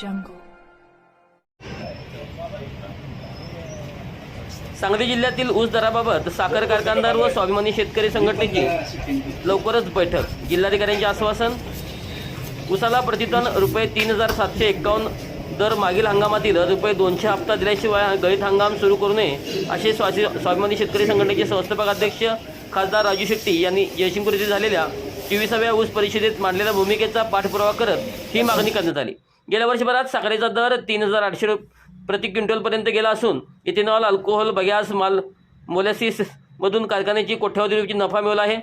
jungle. Sangli जिल्ह्यातील ऊस दराबाबत साखर कारखानदार व स्वाभिमानी शेतकरी संघटनेची लवकरच बैठक जिल्हाधिकाऱ्यांचे आश्वासन ऊसाला प्रतिटन रुपये तीन हजार सातशे एक्कावन्न दर मागील हंगामातील रुपये दोनशे हप्ता दिल्याशिवाय गळीत हंगाम सुरू करू नये असे स्वासी स्वाभिमानी शेतकरी संघटनेचे संस्थापक अध्यक्ष खासदार राजू शेट्टी यांनी जयसिंगपूर येथे झालेल्या चोवीसाव्या ऊस परिषदेत मांडलेल्या भूमिकेचा पाठपुरावा करत ही मागणी करण्यात आली गेल्या वर्षभरात साखरेचा दर तीन हजार आठशे रुप प्रति क्विंटलपर्यंत गेला असून इथेनॉल अल्कोहोल बगॅस माल मोलॅसिसमधून कारखान्याची कोट्यावधी रुपयाची नफा मिळवला आहे.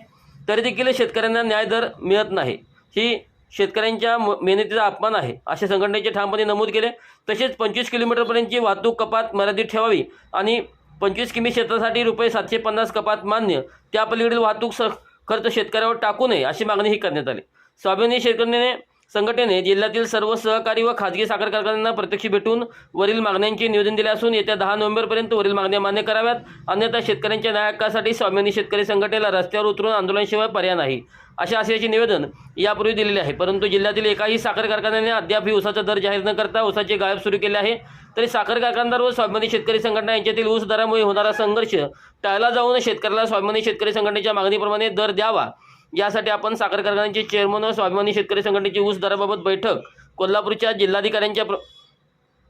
तरी देखील शेतकऱ्यांना न्याय दर मिळत नाही. ही शेतकऱ्यांच्या म- मेहनतीचा अपमान आहे. असे संघटनेचे ठामपणे नमूद केले. तसेच पंचवीस किलोमीटरपर्यंतची वाहतूक कपात मर्यादित ठेवावी आणि पंचवीस किमी क्षेत्रासाठी रुपये सातशे पन्नास कपात मान्य त्या पलीकडील वाहतूक स खर्च शेतकऱ्यावर टाकू नये अशी मागणीही करण्यात आली. स्वाभिमानी शेतकऱ्याने संघटनेने जिल्ह्यातील सर्व सहकारी व खाजगी साखर कारखान्यांना प्रत्यक्ष भेटून वरील मागण्यांचे निवेदन दिले असून येत्या दहा नोव्हेंबरपर्यंत वरील मागण्या मान्य कराव्यात. अन्यथा शेतकऱ्यांच्या न्यायकासाठी स्वाभिमानी शेतकरी संघटनेला रस्त्यावर उतरून आंदोलनाशिवाय पर्याय नाही. अशा आशयाचे निवेदन यापूर्वी दिलेले आहे. परंतु जिल्ह्यातील एकाही साखर कारखान्याने अद्याप ही ऊसाचा दर जाहीर न करता ऊसाचे गायब सुरू केले आहे. तरी साखर कारखानदार व स्वाभिमानी शेतकरी संघटना यांच्यातील ऊस दरामुळे होणारा संघर्ष टाळला जाऊन शेतकऱ्याला स्वाभिमानी शेतकरी संघटनेच्या मागणीप्रमाणे दर द्यावा. यासाठी आपण साखर कारखान्याचे चेअरमन व स्वाभिमानी शेतकरी संघटनेची ऊस दराबाबत बैठक कोल्हापूरच्या जिल्हाधिकाऱ्यांच्या प्र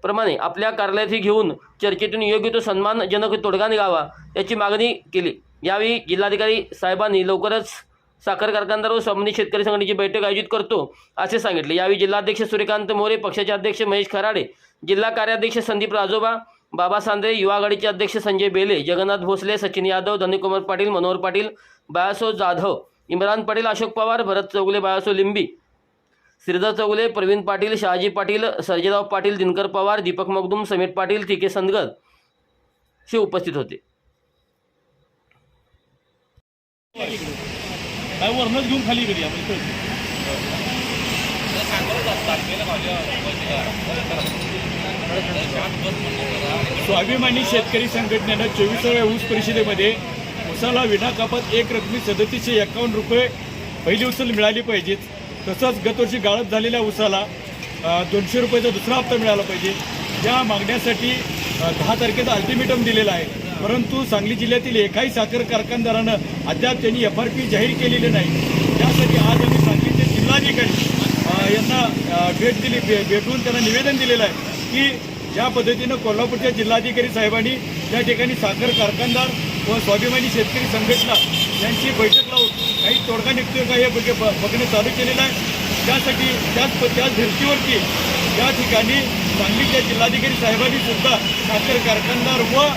प्रमाणे आपल्या कार्यालयातही घेऊन चर्चेतून योग्य तो सन्मानजनक तोडगा निघावा याची मागणी केली. यावेळी जिल्हाधिकारी साहेबांनी लवकरच साखर कारखानदार व स्वाभिमानी शेतकरी संघटनेची बैठक आयोजित करतो असे सांगितले. यावेळी जिल्हाध्यक्ष सूर्यकांत मोरे पक्षाचे अध्यक्ष महेश खराडे जिल्हा कार्याध्यक्ष संदीप राजोबा बाबा सांदे युवा आघाडीचे अध्यक्ष संजय बेले जगन्नाथ भोसले सचिन यादव धनुकुमार पाटील मनोहर पाटील बाळासो जाधव इम्रान पाटील अशोक पवार भरत चौगुले बाळासो लिंबी श्रीधर चौगुले प्रवीण पाटील शहाजी पाटील सर्जेराव पाटील दिनकर पवार दीपक मगदूम समीर पाटील टी के संदगत हे उपस्थित होते. घेऊन खाली स्वाभिमानी शेतकरी संघटनेनं चोवीसाव्या ऊस परिषदेमध्ये पक्षाला विनाकापात एक रकमी सदतीसशे एकावन्न रुपये पहिली उचल मिळाली पाहिजेत. तसंच गतवर्षी गाळप झालेल्या उसाला दोनशे रुपयाचा दुसरा हप्ता मिळाला पाहिजे. या मागण्यासाठी दहा तारखेचा अल्टिमेटम दिलेला आहे. परंतु सांगली जिल्ह्यातील एकाही साखर कारखानदारानं अद्याप त्यांनी एफ आर पी जाहीर केलेली नाही. त्यासाठी आज आम्ही सांगलीचे जिल्हाधिकारी यांना भेट दिली भे- भेटून त्यांना निवेदन दिलेलं आहे की ज्या पद्धतीनं कोल्हापूरच्या जिल्हाधिकारी साहेबांनी त्या ठिकाणी साखर कारखानदार व स्वाभिमानी शेतकरी संघटना यांची बैठक लावून काही तोडगा निघतोय का हे बघ- बघणं चालू केलेलं आहे. त्यासाठी त्याच प- त्याच धर्तीवरती त्या ठिकाणी सांगलीच्या जिल्हाधिकारी साहेबांनी सुद्धा साखर कारखानदार व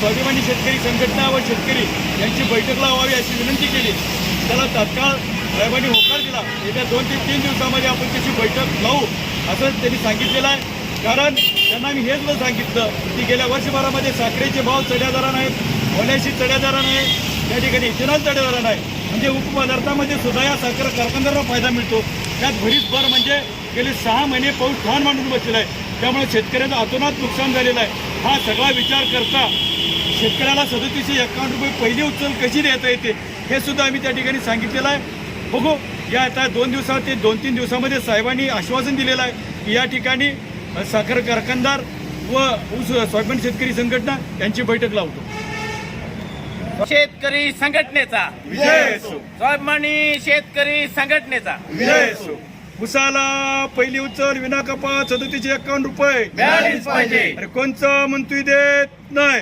स्वाभिमानी शेतकरी संघटना व शेतकरी यांची बैठक लावावी अशी विनंती केली. त्याला तात्काळ साहेबांनी होकार दिला. येत्या दोन ते तीन दिवसामध्ये आपण त्याची बैठक लावू असं त्यांनी सांगितलेलं आहे. कारण त्यांना मी हेच न सांगितलं की गेल्या वर्षभरामध्ये साखरेचे भाव चढ्या दरानं आहेत ओल्याशी चढ्या दरानं आहे त्या ठिकाणी इथेनॉल चढ्या दरानं आहे. म्हणजे उपपदार्थामध्ये सुद्धा या साखर कारखानदारांना फायदा मिळतो. त्यात भरीच भर म्हणजे गेले सहा महिने पाऊस ठाण मांडून बसलेला आहे. त्यामुळे शेतकऱ्याचं अतोनात नुकसान झालेलं आहे. हा सगळा विचार करता शेतकऱ्याला सदतीसशे एकावन्न रुपये पहिली उचल कशी देता येते हे सुद्धा आम्ही त्या ठिकाणी सांगितलेलं आहे. बघू या आता दोन दिवसात ते दोन तीन दिवसामध्ये साहेबांनी आश्वासन दिलेलं आहे की या ठिकाणी साखर कारखानदार व ऊस स्वाभिमान शेतकरी संघटना यांची बैठक लावतो. शेतकरी संघटनेचा. स्वाभिमानी शेतकरी संघटनेचा. उसाला पहिली उचल विना कपात सदतीसशे एकावन्न रुपये. पाहिजे. अरे कोणचं म्हणतोय देत नाही.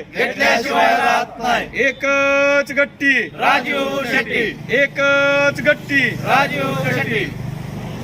एकच गट्टी. राजू शेट्टी. एकच गट्टी. राजू शेट्टी.